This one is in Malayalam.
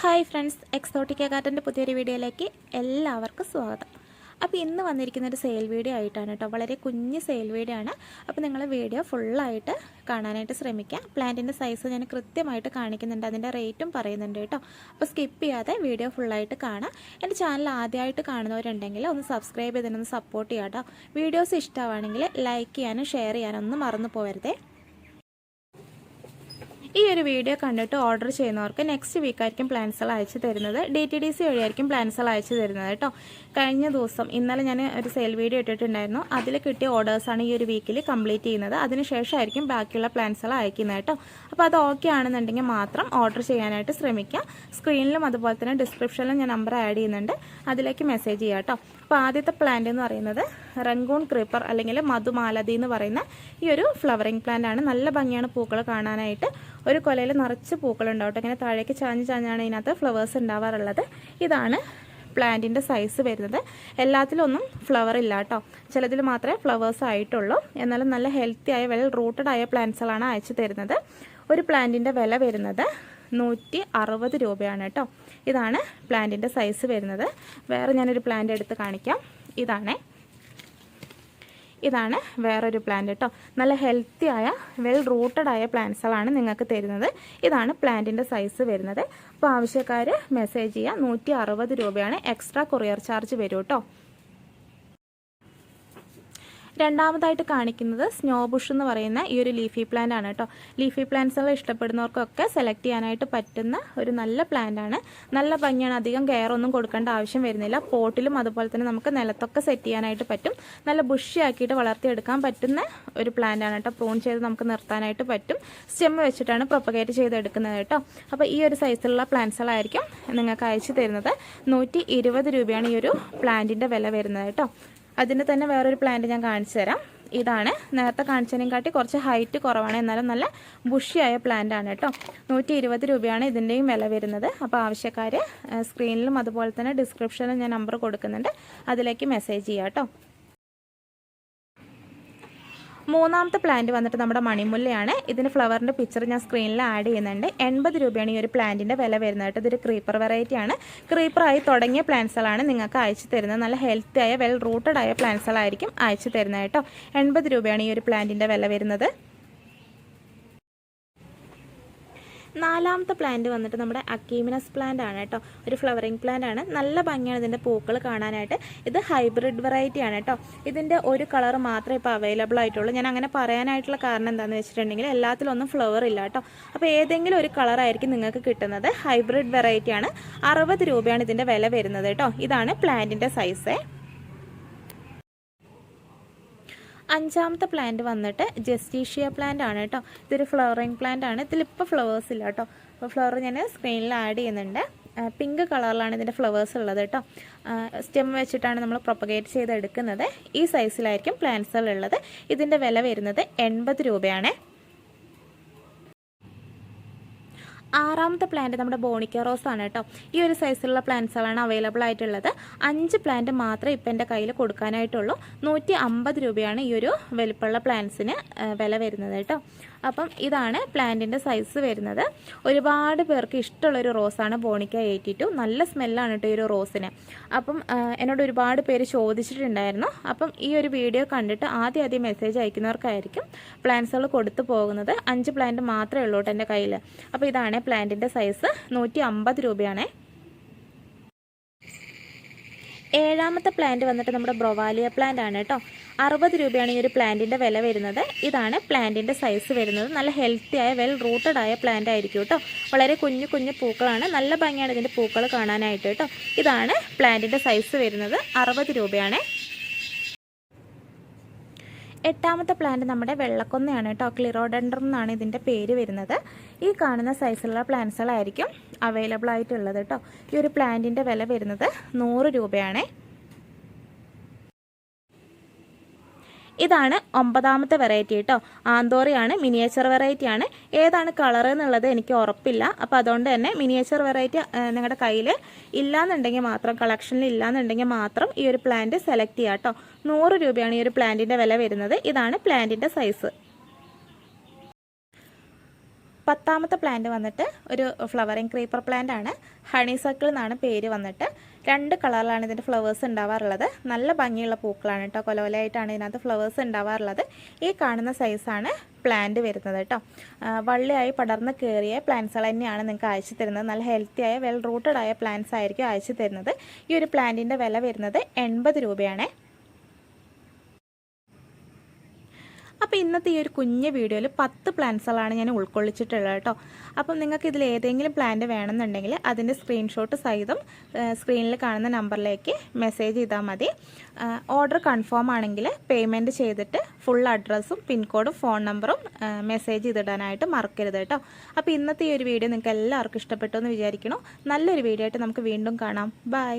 ഹായ് ഫ്രണ്ട്സ് എക്സോട്ടിക്ക ഗാർഡന്റെ പുതിയൊരു വീഡിയോയിലേക്ക് എല്ലാവർക്കും സ്വാഗതം. അപ്പോൾ ഇന്ന് വന്നിരിക്കുന്ന ഒരു സെയിൽ വീഡിയോ ആയിട്ടാണ് കേട്ടോ. വളരെ കുഞ്ഞ് സെയിൽ വീഡിയോ ആണ്. അപ്പോൾ നിങ്ങൾ വീഡിയോ ഫുള്ളായിട്ട് കാണാനായിട്ട് ശ്രമിക്കുക പ്ലാന്റിന്റെ സൈസ് ഞാൻ കൃത്യമായിട്ട് കാണിക്കുന്നുണ്ട്. അതിന്റെ റേറ്റും പറയുന്നുണ്ട് കേട്ടോ. അപ്പോൾ സ്കിപ്പ് ചെയ്യാതെ വീഡിയോ ഫുള്ളായിട്ട് കാണാം. എന്റെ ചാനൽ ആദ്യമായിട്ട് കാണുന്നവരുണ്ടെങ്കിൽ ഒന്ന് സബ്സ്ക്രൈബ് ചെയ്തതിനൊന്ന് സപ്പോർട്ട് ചെയ്യാം കേട്ടോ. വീഡിയോസ് ഇഷ്ടമാണെങ്കിൽ ലൈക്ക് ചെയ്യാനും ഷെയർ ചെയ്യാനും ഒന്നും മറന്നു പോകരുതേ. ഈ ഒരു വീഡിയോ കണ്ടിട്ട് ഓർഡർ ചെയ്യുന്നവർക്ക് നെക്സ്റ്റ് വീക്കായിരിക്കും പ്ലാൻസുകൾ അയച്ചു തരുന്നത്. ഡി ടി ഡി സി വഴിയായിരിക്കും പ്ലാൻസുകൾ അയച്ചു തരുന്നത് കേട്ടോ. കഴിഞ്ഞ ദിവസം ഇന്നലെ ഞാൻ ഒരു സെയിൽ വീഡിയോ ഇട്ടിട്ടുണ്ടായിരുന്നു. അതിൽ കിട്ടിയ ഓർഡേഴ്സാണ് ഈ ഒരു വീക്കിൽ കംപ്ലീറ്റ് ചെയ്യുന്നത്. അതിനുശേഷമായിരിക്കും ബാക്കിയുള്ള പ്ലാൻസുകൾ അയക്കുന്നത് കേട്ടോ. അപ്പോൾ അത് ഓക്കെ ആണെന്നുണ്ടെങ്കിൽ മാത്രം ഓർഡർ ചെയ്യാനായിട്ട് ശ്രമിക്കുക. സ്ക്രീനിലും അതുപോലെ തന്നെ ഡിസ്ക്രിപ്ഷനിലും ഞാൻ നമ്പർ ആഡ് ചെയ്യുന്നുണ്ട്. അതിലേക്ക് മെസ്സേജ് ചെയ്യാം കേട്ടോ. അപ്പോൾ ആദ്യത്തെ പ്ലാന്റ് എന്ന് പറയുന്നത് റംഗൂൺ ക്രീപ്പർ അല്ലെങ്കിൽ മധുമാലതി എന്ന് പറയുന്ന ഈ ഒരു ഫ്ലവറിങ് പ്ലാന്റ് ആണ്. നല്ല ഭംഗിയാണ് പൂക്കൾ കാണാനായിട്ട്. ഒരു കൊലയിൽ നിറച്ച് പൂക്കളുണ്ടാവും ഇങ്ങനെ താഴേക്ക് ചാഞ്ഞ് ചാഞ്ഞാണ് ഇതിനകത്ത് ഫ്ലവേഴ്സ് ഉണ്ടാവാറുള്ളത്. ഇതാണ് പ്ലാന്റിന്റെ സൈസ് വരുന്നത്. എല്ലാത്തിലൊന്നും ഫ്ലവർ ഇല്ല കേട്ടോ. ചിലതിൽ മാത്രമേ ഫ്ലവേഴ്സ് ആയിട്ടുള്ളൂ. എന്നാലും നല്ല ഹെൽത്തി ആയ വെൽ റൂട്ടഡ് ആയ പ്ലാന്റ്സുകളാണ് അയച്ചു തരുന്നത്. ഒരു പ്ലാന്റിന്റെ വില വരുന്നത് നൂറ്റി അറുപത് രൂപയാണ് കേട്ടോ. ഇതാണ് പ്ലാന്റിന്റെ സൈസ് വരുന്നത്. വേറെ ഞാനൊരു പ്ലാന്റ് എടുത്ത് കാണിക്കാം. ഇതാണേ. ഇതാണ് വേറൊരു പ്ലാന്റ് കേട്ടോ. നല്ല ഹെൽത്തി ആയ വെൽ റൂട്ടഡ് ആയ പ്ലാന്റ്സുകളാണ് നിങ്ങൾക്ക് തരുന്നത്. ഇതാണ് പ്ലാന്റിന്റെ സൈസ് വരുന്നത്. അപ്പോൾ ആവശ്യക്കാർ മെസ്സേജ് ചെയ്യുക നൂറ്റി രൂപയാണ് എക്സ്ട്രാ കൊറിയർ ചാർജ് വരും കേട്ടോ. രണ്ടാമതായിട്ട് കാണിക്കുന്നത് സ്നോ ബുഷ് എന്ന് പറയുന്ന ഈ ഒരു ലീഫി പ്ലാന്റ് ആണ് കേട്ടോ. ലീഫി പ്ലാന്റ്സുകൾ ഇഷ്ടപ്പെടുന്നവർക്കൊക്കെ സെലക്ട് ചെയ്യാനായിട്ട് പറ്റുന്ന ഒരു നല്ല പ്ലാന്റ് ആണ്. നല്ല ഭംഗിയാണ്. അധികം കെയർ ഒന്നും കൊടുക്കേണ്ട ആവശ്യം വരുന്നില്ല. പോട്ടിലും അതുപോലെ തന്നെ നമുക്ക് നിലത്തൊക്കെ സെറ്റ് ചെയ്യാനായിട്ട് പറ്റും. നല്ല ബുഷിയാക്കിയിട്ട് വളർത്തിയെടുക്കാൻ പറ്റുന്ന ഒരു പ്ലാന്റ് ആണ് കേട്ടോ. പ്രൂൺ ചെയ്ത് നമുക്ക് നിർത്താനായിട്ട് പറ്റും. സ്റ്റെമ്മ് വെച്ചിട്ടാണ് പ്രൊപ്പഗേറ്റ് ചെയ്തെടുക്കുന്നത് കേട്ടോ. അപ്പോൾ ഈ ഒരു സൈസിലുള്ള പ്ലാന്റ്സുകളായിരിക്കും നിങ്ങൾക്ക് അയച്ചു തരുന്നത്. നൂറ്റി രൂപയാണ് ഈ ഒരു പ്ലാന്റിന്റെ വില വരുന്നത് കേട്ടോ. അതിന്റെ തന്നെ വേറൊരു പ്ലാന്റ് ഞാൻ കാണിച്ചു തരാം. ഇതാണ്. നേരത്തെ കാണിച്ചതിനെ കാട്ടി കുറച്ച് ഹൈറ്റ് കുറവാണ്. എന്നാലും നല്ല ബുഷിയായ പ്ലാന്റ് ആണ് കേട്ടോ. നൂറ്റി ഇരുപത് രൂപയാണ് ഇതിന്റെയും വില വരുന്നത്. അപ്പോൾ ആവശ്യക്കാർ സ്ക്രീനിലും അതുപോലെ തന്നെ ഡിസ്ക്രിപ്ഷനിലും ഞാൻ നമ്പർ കൊടുക്കുന്നുണ്ട്. അതിലേക്ക് മെസ്സേജ് ചെയ്യാം കേട്ടോ. മൂന്നാമത്തെ പ്ലാന്റ് വന്നിട്ട് നമ്മുടെ മണിമുല്ലയാണ്. ഇതിന് ഫ്ലവറിന്റെ പിക്ചർ ഞാൻ സ്ക്രീനിൽ ആഡ് ചെയ്യുന്നുണ്ട്. എൺപത് രൂപയാണ് ഈ ഒരു പ്ലാന്റിന്റെ വില വരുന്നത് ഇതൊരു ക്രീപ്പർ വെറൈറ്റി ആണ്. ക്രീപ്പറായി തുടങ്ങിയ പ്ലാന്റ്സുകളാണ് നിങ്ങൾക്ക് അയച്ചു തരുന്നത്. നല്ല ഹെൽത്തി ആയ വെൽ റൂട്ടഡ് ആയ പ്ലാന്റ്സുകളായിരിക്കും അയച്ചു തരുന്നത് കേട്ടോ. എൺപത് രൂപയാണ് ഈ ഒരു പ്ലാന്റിന്റെ വില വരുന്നത്. നാലാമത്തെ പ്ലാന്റ് വന്നിട്ട് നമ്മുടെ അക്കീമിനസ് പ്ലാന്റ് ആണ് കേട്ടോ. ഒരു ഫ്ലവറിങ് പ്ലാന്റ് ആണ്. നല്ല ഭംഗിയാണ് ഇതിന്റെ പൂക്കൾ കാണാനായിട്ട്. ഇത് ഹൈബ്രിഡ് വെറൈറ്റി ആണ് കേട്ടോ. ഇതിന്റെ ഒരു കളർ മാത്രമേ ഇപ്പോൾ അവൈലബിൾ ആയിട്ടുള്ളൂ. ഞാൻ അങ്ങനെ പറയാനായിട്ടുള്ള കാരണം എന്താണെന്ന് വെച്ചിട്ടുണ്ടെങ്കിൽ എല്ലാത്തിലൊന്നും ഫ്ലവർ ഇല്ല കേട്ടോ. അപ്പോൾ ഏതെങ്കിലും ഒരു കളറായിരിക്കും നിങ്ങൾക്ക് കിട്ടുന്നത്. ഹൈബ്രിഡ് വെറൈറ്റി ആണ്. അറുപത് രൂപയാണ് ഇതിന്റെ വില വരുന്നത് കേട്ടോ. ഇതാണ് പ്ലാന്റിന്റെ സൈസ് അഞ്ചാമത്തെ പ്ലാന്റ് വന്നിട്ട് ജസ്റ്റീഷ്യ പ്ലാന്റ് ആണ് കേട്ടോ ഇതൊരു ഫ്ലവറിങ് പ്ലാന്റ് ആണ്. ഇതിലിപ്പോൾ ഫ്ലവേഴ്സ് ഇല്ല കേട്ടോ അപ്പോൾ ഫ്ലവർ ഞാൻ സ്ക്രീനിൽ ആഡ് ചെയ്യുന്നുണ്ട്. പിങ്ക് കളറിലാണ് ഇതിന്റെ ഫ്ലവേഴ്സ് ഉള്ളത് കേട്ടോ സ്റ്റെം വെച്ചിട്ടാണ് നമ്മൾ പ്രൊപ്പഗേറ്റ് ചെയ്തെടുക്കുന്നത്. ഈ സൈസിലായിരിക്കും പ്ലാന്റ്സുകൾ ഉള്ളത് ഇതിന്റെ വില വരുന്നത് എൺപത് രൂപയാണ്. ആറാമത്തെ പ്ലാന്റ് നമ്മുടെ ബോണിക്ക റോസ് ആണ് കേട്ടോ. ഈ ഒരു സൈസിലുള്ള ആണ് അവൈലബിൾ ആയിട്ടുള്ളത്. അഞ്ച് പ്ലാന്റ് മാത്രമേ ഇപ്പം എന്റെ കയ്യിൽ കൊടുക്കാനായിട്ടുള്ളൂ. നൂറ്റി രൂപയാണ് ഈ ഒരു വലിപ്പമുള്ള പ്ലാന്റ്സിന് വില വരുന്നത് കേട്ടോ. അപ്പം ഇതാണ് പ്ലാന്റിന്റെ സൈസ് വരുന്നത്. ഒരുപാട് പേർക്ക് ഇഷ്ടമുള്ളൊരു റോസാണ് ബോണിക്ക എയ്റ്റി ടു. നല്ല സ്മെല്ലാണ് കേട്ടോ ഈ ഒരു റോസിന്. അപ്പം എന്നോട് ഒരുപാട് പേര് ചോദിച്ചിട്ടുണ്ടായിരുന്നു. അപ്പം ഈ ഒരു വീഡിയോ കണ്ടിട്ട് ആദ്യം ആദ്യം മെസ്സേജ് അയക്കുന്നവർക്കായിരിക്കും പ്ലാന്റ്സുകൾ കൊടുത്തു പോകുന്നത്. അഞ്ച് പ്ലാന്റ് മാത്രമേ ഉള്ളൂ കേട്ടോ എന്റെ കയ്യിൽ അപ്പോൾ ഇതാണ് പ്ലാന്റിന്റെ സൈസ് നൂറ്റി രൂപയാണേ. ഏഴാമത്തെ പ്ലാന്റ് വന്നിട്ട് നമ്മുടെ ബ്രൊവാലിയ പ്ലാന്റ് ആണ് കേട്ടോ. അറുപത് രൂപയാണ് ഈ ഒരു പ്ലാന്റിന്റെ വില വരുന്നത്. ഇതാണ് പ്ലാന്റിന്റെ സൈസ് വരുന്നത്. നല്ല ഹെൽത്തി ആയ വെൽ റൂട്ടഡ് ആയ പ്ലാന്റ് ആയിരിക്കും കേട്ടോ. വളരെ കുഞ്ഞു കുഞ്ഞു പൂക്കളാണ്. നല്ല ഭംഗിയാണ് ഇതിന്റെ പൂക്കൾ കാണാനായിട്ട് കേട്ടോ. ഇതാണ് പ്ലാന്റിന്റെ സൈസ് വരുന്നത്. അറുപത് രൂപയാണ്. എട്ടാമത്തെ പ്ലാന്റ് നമ്മുടെ വെള്ളക്കൊന്നയാണ് കേട്ടോ. ക്ലിറോഡൻഡ്രം എന്നാണ് ഇതിന്റെ പേര് വരുന്നത്. ഈ കാണുന്ന സൈസിലുള്ള പ്ലാന്റ്സുകളായിരിക്കും അവൈലബിൾ ആയിട്ടുള്ളത് കേട്ടോ. ഈ ഒരു പ്ലാന്റിന്റെ വില വരുന്നത് നൂറ് രൂപയാണേ. ഇതാണ് ഒമ്പതാമത്തെ വെറൈറ്റി കേട്ടോ ആന്തോറിയാണ് മിനിയേച്ചർ വെറൈറ്റി ആണ്. ഏതാണ് കളർ എന്നുള്ളത് എനിക്ക് ഉറപ്പില്ല. അപ്പോൾ അതുകൊണ്ട് തന്നെ മിനിയേച്ചർ വെറൈറ്റി നിങ്ങളുടെ കയ്യിൽ ഇല്ലാന്നുണ്ടെങ്കിൽ മാത്രം കളക്ഷനിൽ ഇല്ലാന്നുണ്ടെങ്കിൽ മാത്രം ഈ ഒരു പ്ലാന്റ് സെലക്ട് ചെയ്യുക കേട്ടോ നൂറ് രൂപയാണ് ഈ ഒരു പ്ലാന്റിന്റെ വില വരുന്നത്. ഇതാണ് പ്ലാന്റിന്റെ സൈസ് പത്താമത്തെ പ്ലാന്റ് വന്നിട്ട് ഒരു ഫ്ലവറിങ് ക്രീപ്പർ പ്ലാന്റ് ആണ്. ഹണി സർക്കിൾ എന്നാണ് പേര് വന്നിട്ട്. രണ്ട് കളറിലാണ് ഇതിന്റെ ഫ്ലവേഴ്സ് ഉണ്ടാവാറുള്ളത്. നല്ല ഭംഗിയുള്ള പൂക്കളാണ് കേട്ടോ. കൊലവലായിട്ടാണ് ഇതിനകത്ത് ഫ്ലവേഴ്സ് ഉണ്ടാവാറുള്ളത്. ഈ കാണുന്ന സൈസാണ് പ്ലാന്റ് വരുന്നത് കേട്ടോ. വള്ളിയായി പടർന്ന് കയറിയ പ്ലാന്റ്സുകൾ തന്നെയാണ് നിങ്ങൾക്ക് അയച്ചു തരുന്നത്. നല്ല ഹെൽത്തിയായ വെൽ റൂട്ടഡ് ആയ പ്ലാന്റ്സ് ആയിരിക്കും അയച്ചു തരുന്നത്. ഈ ഒരു പ്ലാന്റിന്റെ വില വരുന്നത് എൺപത് രൂപയാണേ. അപ്പോൾ ഇന്നത്തെ ഈ ഒരു കുഞ്ഞ് വീഡിയോയിൽ പത്ത് പ്ലാന്റ്സുകളാണ് ഞാൻ ഉൾക്കൊള്ളിച്ചിട്ടുള്ളത് കേട്ടോ. അപ്പം നിങ്ങൾക്ക് ഇതിൽ ഏതെങ്കിലും പ്ലാന്റ് വേണമെന്നുണ്ടെങ്കിൽ അതിന്റെ സ്ക്രീൻഷോട്ട് സഹിതം സ്ക്രീനിൽ കാണുന്ന നമ്പറിലേക്ക് മെസ്സേജ് ചെയ്താൽ മതി. ഓർഡർ കൺഫേം ആണെങ്കിൽ പേയ്മെന്റ് ചെയ്തിട്ട് ഫുൾ അഡ്രസ്സും പിൻകോഡും ഫോൺ നമ്പറും മെസ്സേജ് ചെയ്തിടാനായിട്ട് മറക്കരുത് കേട്ടോ. അപ്പോൾ ഇന്നത്തെ ഈ ഒരു വീഡിയോ നിങ്ങൾക്ക് എല്ലാവർക്കും ഇഷ്ടപ്പെട്ടു എന്ന് വിചാരിക്കണോ നല്ലൊരു വീഡിയോ ആയിട്ട് നമുക്ക് വീണ്ടും കാണാം. ബൈ.